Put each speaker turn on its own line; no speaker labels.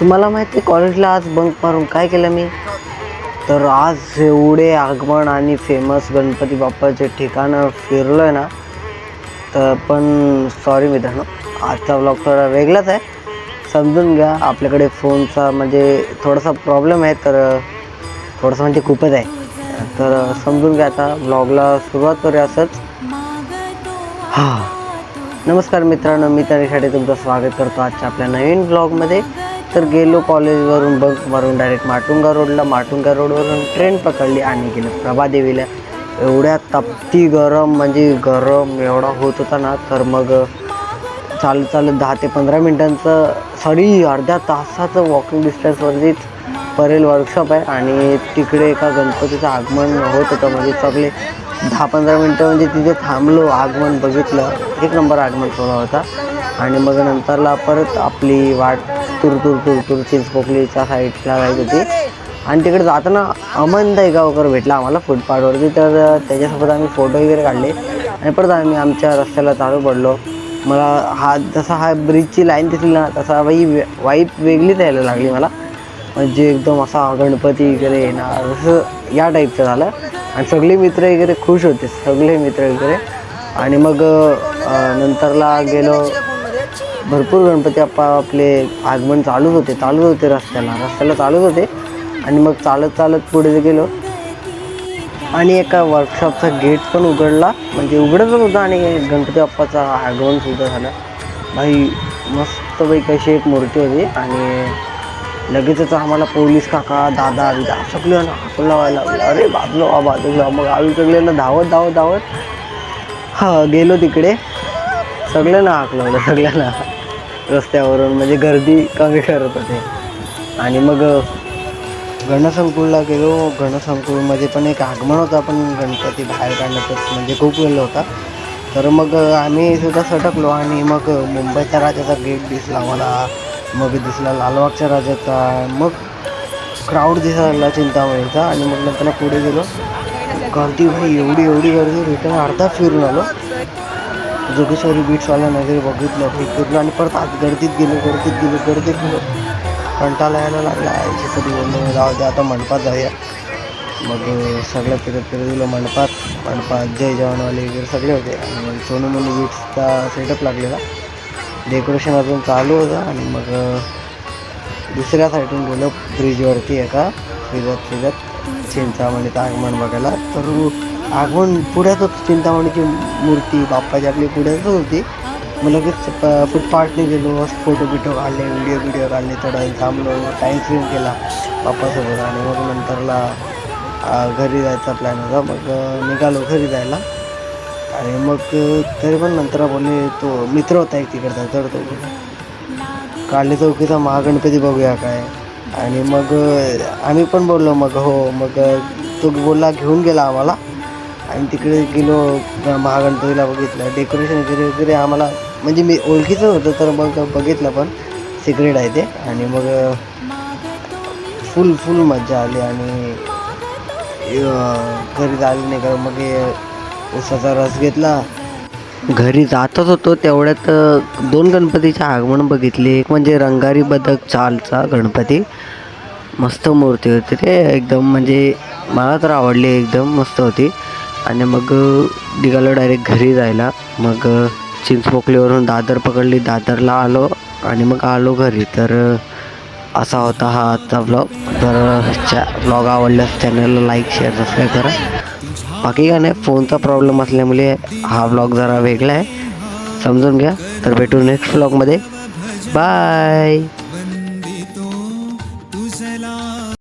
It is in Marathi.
तुम्हाला माहिती आहे कॉलेजला आज बंक मारून काय केलं मी? तर आज एवढे आगमन आणि फेमस गणपती बाप्पाचे ठिकाणं फिरलो आहे ना तर पण सॉरी मित्रांनो आजचा ब्लॉग थोडा वेगळाच आहे. समजून घ्या आपल्याकडे फोनचा म्हणजे थोडासा प्रॉब्लेम आहे तर थोडंसं म्हणजे खूपच आहे. तर समजून घ्या आता ब्लॉगला सुरुवात करूया असंच. हां. नमस्कार मित्रांनो मी तनिषाडे तुमचं स्वागत करतो आजच्या आपल्या नवीन ब्लॉगमध्ये तर गेलो कॉलेजवरून बंक मारून डायरेक्ट माटुंगा रोडला माटुंगा रोडवरून ट्रेन पकडली आणि गेलो प्रभादेवीला. एवढ्या तपती गरम म्हणजे गरम एवढा होत होता ना तर मग चालत चालत दहा ते पंधरा मिनटांचं सॉरी अर्ध्या तासाचं वॉकिंग डिस्टन्सवरतीच परेल वर्कशॉप आहे. आणि तिकडे एका गणपतीचं आगमन होत होतं. म्हणजे सगळे दहा पंधरा मिनटं म्हणजे तिथे थांबलो आगमन बघितलं. एक नंबर आगमन सोहळा होता. आणि मग नंतरला परत आपली वाट तूर तुर तुर तूर चिंचपोकलीच्या साईडला जायची होती. आणि तिकडे जाताना अमन गावकर भेटला आम्हाला फुटपाथवरती तर त्याच्यासोबत आम्ही फोटो वगैरे काढले. आणि परत आम्ही आमच्या रस्त्याला चालू पडलो. मला हा जसा हा ब्रिजची लाईन दिसली ना तसा बाई वे वाईप वेगळीच यायला लागली मला. म्हणजे एकदम असा गणपती वगैरे येणार असं या टाईपचं झालं. आणि सगळे मित्र वगैरे खुश होते सगळे मित्र वगैरे. आणि मग नंतरला गेलो भरपूर गणपती आप्पा आपले आगमन चालूच होते चालूच होते रस्त्याला रस्त्याला चालूच होते. आणि मग चालत चालत पुढे गेलो आणि एका वर्कशॉपचा गेट पण उघडला. म्हणजे उघडतच होता आणि गणपती बाप्पाचा आगमन सुद्धा झालं. भाई मस्तपैकी अशी एक मूर्ती होती. आणि लगेचच आम्हाला पोलीस काका दादा बिदा ना हाकून लावायला लागलं. अरे बाजलो हा बाजूला मग आम्ही सगळ्यांना धावत धावत धावत हा गेलो तिकडे. सगळ्यांना हाक लावलं सगळ्यांना. रस्त्यावरून म्हणजे गर्दी कमी करत होते. आणि मग गणसंकुलला गेलो. गणसंकुलमध्ये पण एक आगमन होता. पण गणपती बाहेर काढण्याचं म्हणजे खूप वेळ होता. तर मग आम्ही सुद्धा सटकलो आणि मग मुंबईच्या राजाचा गेट दिसला मला. मग दिसला लालबागच्या राजाचा. मग क्राऊड दिसायला चिंतामणीचा आणि मग नंतर पुढे गेलो. गर्दी भाई एवढी एवढी गर्दी. रिटर्न अर्धा फिरून आलो. जोगेश्वरी बीट्सवाला वगैरे बघितलं ते फिरलं आणि परत आज गर्दीत गेलो गर्दीत गेलो गर्दीत गेलो. कंटाला यायला लागला. आईची कधी बोललो जाऊ दे आता मंडपात जाऊया. मग सगळं फिरत फिरत गेलो मंडपात. मंडपात जय जवानवाले वगैरे सगळे होते. आणि सोनू मोनू बीट्सचा सेटअप लागलेला. डेकोरेशन अजून चालू होतं आणि मग दुसऱ्या साईडून गेलो ब्रिजवरती एका फिरत फिरत. चिंतामणीचं आगमन बघायला. तर आगमन पुढ्यातच चिंतामणीची मूर्ती बाप्पाची आपली पुढ्यातच होती. मग लगेच प- फुटपाथने गेलो. फोटो बिटो काढले व्हिडिओ बिडिओ काढले. थोडा थांबलो. टाईम स्पेंड केला बाप्पासोबत. आणि मग नंतरला घरी जायचा प्लॅन होता. मग निघालो घरी जायला. आणि मग तरी पण नंतर बोलले तो मित्र होता एक तिकडचा तर तो काढले चौकीचा महागणपती बघूया काय. आणि मग आम्ही पण बोललो मग हो मग तो बोलला घेऊन गेला आम्हाला. आणि तिकडे गेलो महागणपतीला बघितलं. डेकोरेशन वगैरे वगैरे आम्हाला म्हणजे मी ओळखीचं होतं तर मग बघितलं पण. सिक्रेट आहे ते. आणि मग फुल फुल मजा आली आणि घरी झाली नाही का मग उसाचा रस घेतला. घरी जातच होतो तेवढ्यात दोन गणपतीचे आगमन बघितले. एक म्हणजे रंगारी बदक चालचा गणपती. मस्त मूर्ती होती ते. एकदम म्हणजे मला तर आवडली एकदम मस्त होती. आणि मग निघालो डायरेक्ट घरी जायला. मग चिंचपोकलीवरून दादर पकडली. दादरला आलो आणि मग आलो घरी. तर असा होता हा आजचा ब्लॉग तर च्या ब्लॉग आवडल्यास चॅनलला लाईक शेअर सबस्क्राईब करा. बाकी काय नाही फोनचा प्रॉब्लेम असल्यामुळे हा ब्लॉग जरा वेगळा आहे. समजून घ्या. तर भेटू नेक्स्ट ब्लॉगमध्ये बाय